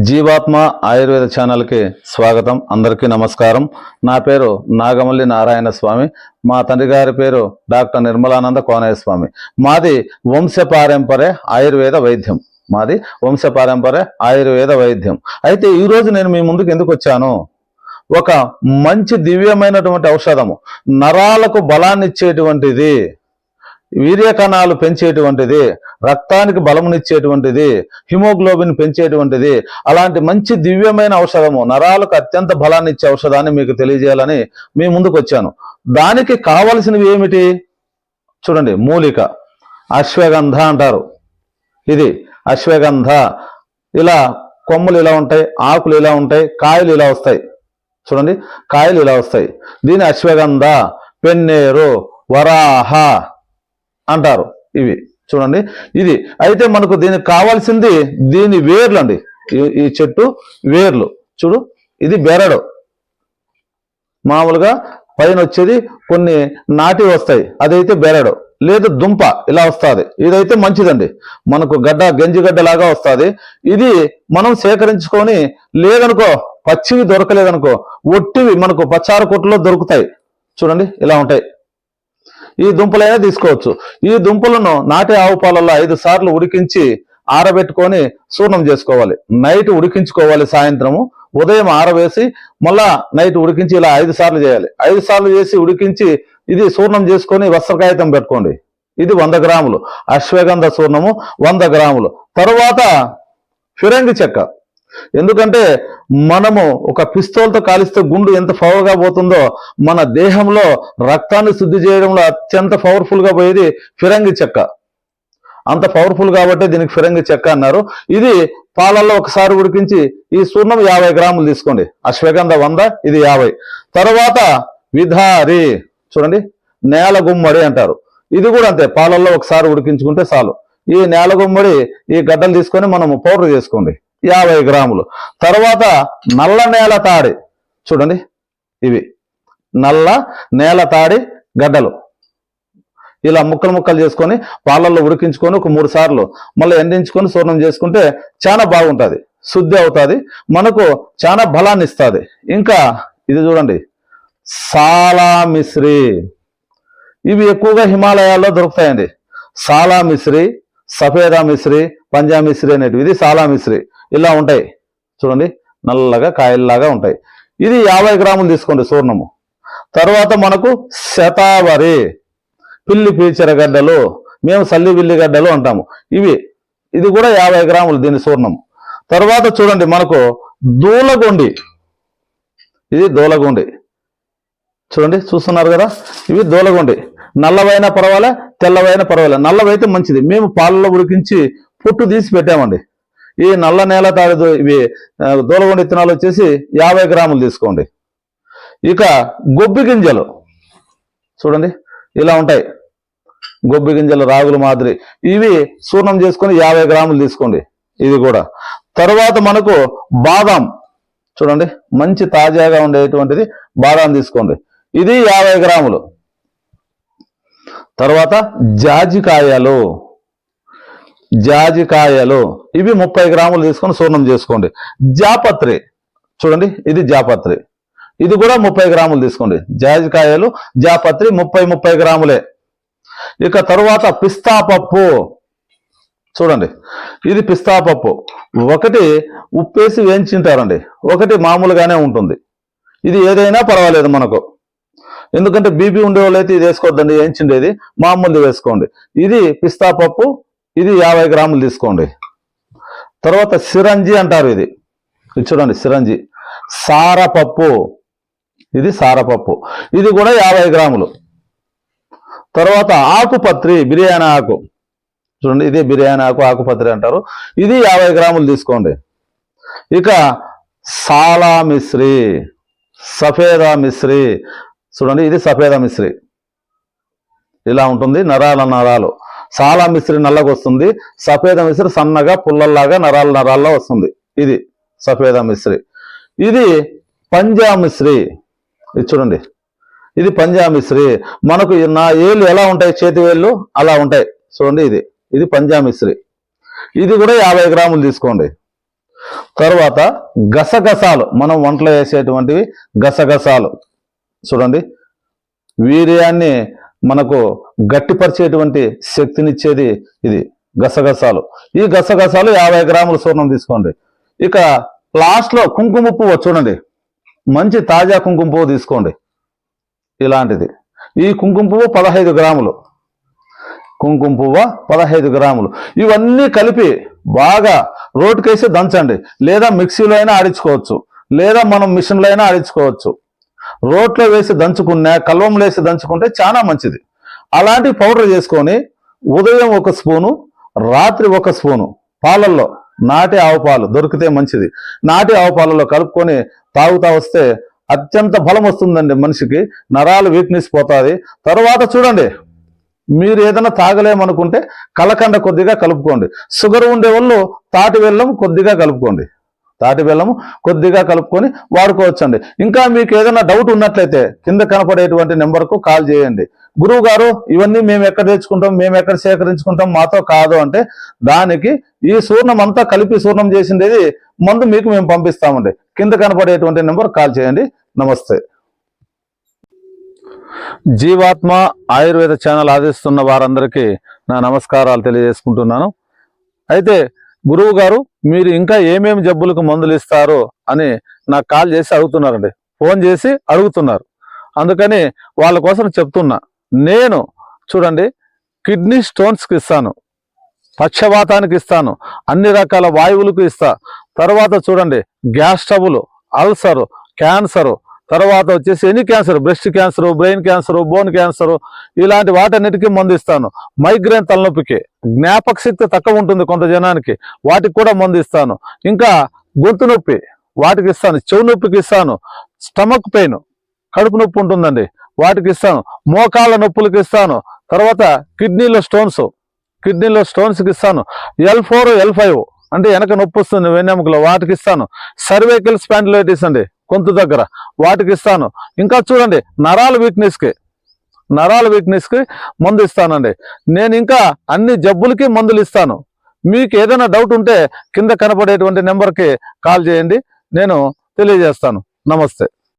జీవాత్మ ఆయుర్వేద ఛానల్కి స్వాగతం. అందరికీ నమస్కారం. నా పేరు నాగమల్లి నారాయణ స్వామి. మా తండ్రి గారి పేరు డాక్టర్ నిర్మలానంద కోనయ్య స్వామి. మాది వంశపారంపర్య ఆయుర్వేద వైద్యం. మాది వంశపారంపరే ఆయుర్వేద వైద్యం. అయితే ఈరోజు నేను మీ ముందుకు ఎందుకు వచ్చాను? ఒక మంచి దివ్యమైనటువంటి ఔషధము. నరాలకు బలాన్ని ఇచ్చేటువంటిది వీర్య కణాలు పెంచేటువంటిది రక్తానికి బలమునిచ్చేటువంటిది హిమోగ్లోబిన్ పెంచేటువంటిది అలాంటి మంచి దివ్యమైన ఔషధము నరాలకు అత్యంత బలాన్ని ఇచ్చే ఔషధాన్ని మీకు తెలియజేయాలని మీ ముందుకు వచ్చాను దానికి కావలసినవి ఏమిటి? చూడండి మూలిక. అశ్వగంధ అంటారు. ఇది అశ్వగంధ. ఇలా కొమ్మలు ఇలా ఉంటాయి ఆకులు ఇలా ఉంటాయి కాయలు ఇలా వస్తాయి. చూడండి కాయలు ఇలా వస్తాయి. దీని అశ్వగంధ పెన్నేరు వరాహ. అంటారు. ఇవి చూడండి. ఇది అయితే మనకు దీనికి కావాల్సింది దీని వేర్లు అండి. ఈ- ఈ చెట్టు వేర్లు. చూడు ఇది బెరడు. మామూలుగా పైన వచ్చేది కొన్ని నాటి వస్తాయి. అదైతే బెరడు. లేదు దుంప. ఇలా వస్తుంది. ఇదైతే మంచిదండి. మనకు గడ్డ గంజిగడ్డ లాగా వస్తుంది. ఇది మనం సేకరించుకొని లేదనుకో పచ్చివి దొరకలేదనుకో ఒట్టివి మనకు పచ్చార కొట్టులో దొరుకుతాయి. చూడండి ఇలా ఉంటాయి. ఈ దుంపలైనా తీసుకోవచ్చు. ఈ దుంపలను నాటి ఆవు పాలలో ఐదు సార్లు ఉడికించి ఆరబెట్టుకొని చూర్ణం చేసుకోవాలి. నైట్ ఉడికించుకోవాలి సాయంత్రము. ఉదయం ఆరవేసి మళ్ళా నైట్ ఉడికించి ఇలా ఐదు సార్లు చేయాలి. ఐదు సార్లు చేసి ఉడికించి ఇది చూర్ణం చేసుకొని వస్త్రకాగితం పెట్టుకోండి. ఇది వంద గ్రాములు. అశ్వగంధ చూర్ణము వంద గ్రాములు. తరువాత ఫిరంగి చెక్క. ఎందుకంటే మనము ఒక పిస్తోల్తో కాలిస్తే గుండు ఎంత పవర్గా పోతుందో మన దేహంలో రక్తాన్ని శుద్ధి చేయడంలో అత్యంత పవర్ఫుల్గా పోయేది ఫిరంగి చెక్క. అంత పవర్ఫుల్ కాబట్టి దీనికి ఫిరంగి చెక్క అన్నారు. ఇది పాలల్లో ఒకసారి ఉడికించి ఈ సూర్ణం యాభై గ్రాములు తీసుకోండి. అశ్వగంధ వంద ఇది యాభై. తర్వాత విధారి చూడండి నేల గుమ్మడి అంటారు. ఇది కూడా అంతే పాలల్లో ఒకసారి ఉడికించుకుంటే చాలు. ఈ నేల గుమ్మడి ఈ గడ్డలు తీసుకొని మనము పౌడర్ చేసుకోండి. యాభై గ్రాములు. తర్వాత నల్ల నేల తాడి. చూడండి ఇవి. నల్ల నేల తాడి గడ్డలు. ఇలా ముక్కలు ముక్కలు చేసుకొని పాలల్లో ఉడికించుకొని ఒక మూడు సార్లు మళ్ళీ ఎండించుకొని చూర్ణం చేసుకుంటే చాలా బాగుంటుంది. శుద్ధి అవుతుంది. మనకు చాలా బలాన్ని ఇస్తుంది. ఇంకా ఇది చూడండి సాలామిశ్రి. ఇవి ఎక్కువగా హిమాలయాల్లో దొరుకుతాయండి. సాలామిశ్రి సఫేదా మిశ్రి పంజా మిశ్రి అనేటివి. ఇది సాలా మిశ్రి. ఇలా ఉంటాయి. చూడండి. నల్లగా కాయల్లాగా ఉంటాయి. ఇది యాభై గ్రాములు తీసుకోండి చూర్ణము తర్వాత మనకు శతావరి. పిల్లి పీచరగడ్డలు మేము సల్లి పిల్లి గడ్డలు అంటాము. ఇవి. ఇది కూడా యాభై గ్రాములు దీని చూర్ణం తర్వాత చూడండి మనకు దూలగొండి. ఇది దూలగొండి. చూడండి. చూస్తున్నారు కదా? ఇవి దూలగొండి. నల్లవైనా పర్వాలే తెల్లవైనా పర్వాలేదు. నల్లవైతే మంచిది. మేము పాలలో ఉడికించి పుట్టు తీసి పెట్టామండి. ఈ నల్ల నేల తాడు ఇవి దూలగొండ విత్తనాలు వచ్చేసి యాభై గ్రాములు తీసుకోండి. ఇక గొబ్బి గింజలు. చూడండి ఇలా ఉంటాయి. గొబ్బి గింజలు రాగుల మాదిరి. ఇవి చూర్ణం చేసుకొని యాభై గ్రాములు తీసుకోండి. ఇది కూడా. తర్వాత మనకు బాదాం. చూడండి మంచి తాజాగా ఉండేటువంటిది బాదాం తీసుకోండి. ఇది యాభై గ్రాములు. తర్వాత జాజికాయలు. జాజికాయలు. ఇవి ముప్పై గ్రాములు తీసుకొని చూర్ణం చేసుకోండి. జాపత్రి. చూడండి ఇది జాపత్రి. ఇది కూడా ముప్పై గ్రాములు తీసుకోండి. జాజికాయలు జాపత్రి ముప్పై ముప్పై గ్రాములే. ఇక తరువాత పిస్తా పప్పు. చూడండి ఇది పిస్తా పప్పు. ఒకటి ఉప్పేసి వేయించింటారండి ఒకటి మామూలుగానే ఉంటుంది. ఇది ఏదైనా పర్వాలేదు మనకు. ఎందుకంటే బీపీ ఉండే వాళ్ళు అయితే ఇది. వేసుకోవద్దండి వేయించిండేది మామూలు వేసుకోండి. ఇది పిస్తా పప్పు ఇది యాభై గ్రాములు తీసుకోండి. తర్వాత సిరంజి అంటారు ఇది. ఇది చూడండి సిరంజి. సారపప్పు ఇది సారపప్పు ఇది కూడా యాభై గ్రాములు. తర్వాత ఆకుపత్రి బిర్యానీ ఆకు. చూడండి ఇది బిర్యానీ ఆకు ఆకుపత్రి అంటారు. ఇది యాభై గ్రాములు తీసుకోండి. ఇక సాలా మిశ్రీ సఫేదా మిశ్రీ చూడండి ఇది సఫేద మిశ్రి. ఇలా ఉంటుంది నరాల నరాలు. సాలా మిశ్రి నల్లగా వస్తుంది సఫేద మిశ్రి సన్నగా పుల్లల్లాగా నరాల నరాల్లో వస్తుంది. ఇది సఫేద మిశ్రి. ఇది పంజా మిశ్రీ. ఇది చూడండి ఇది పంజా మిశ్రి. మనకు నా ఏళ్ళు ఎలా ఉంటాయి? చేతి వేళ్ళు అలా ఉంటాయి. చూడండి ఇది ఇది పంజా మిశ్రి. ఇది కూడా యాభై గ్రాములు తీసుకోండి. తర్వాత గసగసాలు మనం వంటలో వేసేటువంటివి గసగసాలు. చూడండి. వీర్యాన్ని మనకు గట్టిపరిచేటువంటి శక్తినిచ్చేది ఇది గసగసాలు. ఈ గసగసాలు యాభై గ్రాముల సూర్ణం తీసుకోండి. ఇక లాస్ట్లో కుంకుమ పువ్వు చూడండి. మంచి తాజా కుంకుమ పువ్వు తీసుకోండి. ఇలాంటిది. ఈ కుంకుమ పువ్వు పదహైదు గ్రాములు. కుంకుమ పువ్వు పదహైదు గ్రాములు. ఇవన్నీ కలిపి బాగా రోడ్కేసి దంచండి. లేదా మిక్సీలో అయినా ఆడించుకోవచ్చు. లేదా మనం మిషన్లో అయినా ఆడించుకోవచ్చు. రోట్లో వేసి దంచుకున్నా కల్వంలో వేసి దంచుకుంటే చాలా మంచిది. అలాంటి పౌడర్ చేసుకొని ఉదయం ఒక స్పూను రాత్రి ఒక స్పూను పాలల్లో నాటి ఆవు పాలు దొరికితే మంచిది. నాటి ఆవు పాలలో కలుపుకొని తాగుతా వస్తే అత్యంత బలం వస్తుందండి మనిషికి. నరాలు వీక్నెస్ పోతుంది. తర్వాత చూడండి. మీరు ఏదైనా తాగలేమనుకుంటే కలకండ కొద్దిగా కలుపుకోండి. షుగర్ ఉండే వాళ్ళు తాటి బెల్లం కొద్దిగా కలుపుకోండి. తాటి బెల్లము కొద్దిగా కలుపుకొని వాడుకోవచ్చండి. ఇంకా మీకు ఏదైనా డౌట్ ఉన్నట్లయితే కింద కనపడేటువంటి నెంబర్కు కాల్ చేయండి. గురువు గారు ఇవన్నీ మేము ఎక్కడ తెచ్చుకుంటాం మేము ఎక్కడ సేకరించుకుంటాం మాతో కాదు అంటే దానికి ఈ సూర్ణం అంతా కలిపి సూర్ణం చేసిండేది మందు మీకు మేము పంపిస్తామండి. కింద కనపడేటువంటి నెంబర్ కాల్ చేయండి. నమస్తే. జీవాత్మ ఆయుర్వేద ఛానల్ ఆదిస్తున్న వారందరికీ నా నమస్కారాలు తెలియజేసుకుంటున్నాను. అయితే గురువు గారు మీరు ఇంకా ఏమేమి జబ్బులకు మందులు ఇస్తారు అని నాకు కాల్ చేసి అడుగుతున్నారండి. ఫోన్ చేసి అడుగుతున్నారు. అందుకని వాళ్ళ కోసం చెప్తున్నా. నేను చూడండి కిడ్నీ స్టోన్స్కి ఇస్తాను. పక్షవాతానికి ఇస్తాను. అన్ని రకాల వాయువులకు ఇస్తా. తర్వాత చూడండి గ్యాస్ ట్రబుల్ అల్సరు క్యాన్సరు తర్వాత వచ్చేసి any cancer breast cancer brain cancer bone cancer ఇలాంటి వాటన్నిటికీ మందు ఇస్తాను మైగ్రేన్ తలనొప్పికి జ్ఞాపక శక్తి తక్కువ ఉంటుంది కొంత జనానికి వాటికి కూడా మందు ఇస్తాను ఇంకా గొంతు నొప్పి వాటికి ఇస్తాను చెవు నొప్పికి ఇస్తాను స్టమక్ పెయిన్ కడుపు నొప్పి ఉంటుందండి వాటికి ఇస్తాను మోకాళ్ళ నొప్పులకి ఇస్తాను తర్వాత కిడ్నీలో స్టోన్స్ కిడ్నీలో స్టోన్స్కి ఇస్తాను ఎల్ ఫోర్ ఎల్ ఫైవ్ అంటే వెనక నొప్పి వస్తుంది వెన్నెముకలో వాటికి ఇస్తాను. సర్వైకల్ స్పాండిలైటిస్ అండి గొంతు దగ్గర. వాటికి ఇస్తాను. ఇంకా చూడండి నరాల వీక్నెస్కి. నరాల వీక్నెస్కి మందు ఇస్తానండి. నేను ఇంకా అన్ని జబ్బులకి మందులు ఇస్తాను. మీకు ఏదైనా డౌట్ ఉంటే కింద కనపడేటువంటి నెంబర్కి కాల్ చేయండి. నేను తెలియజేస్తాను. నమస్తే.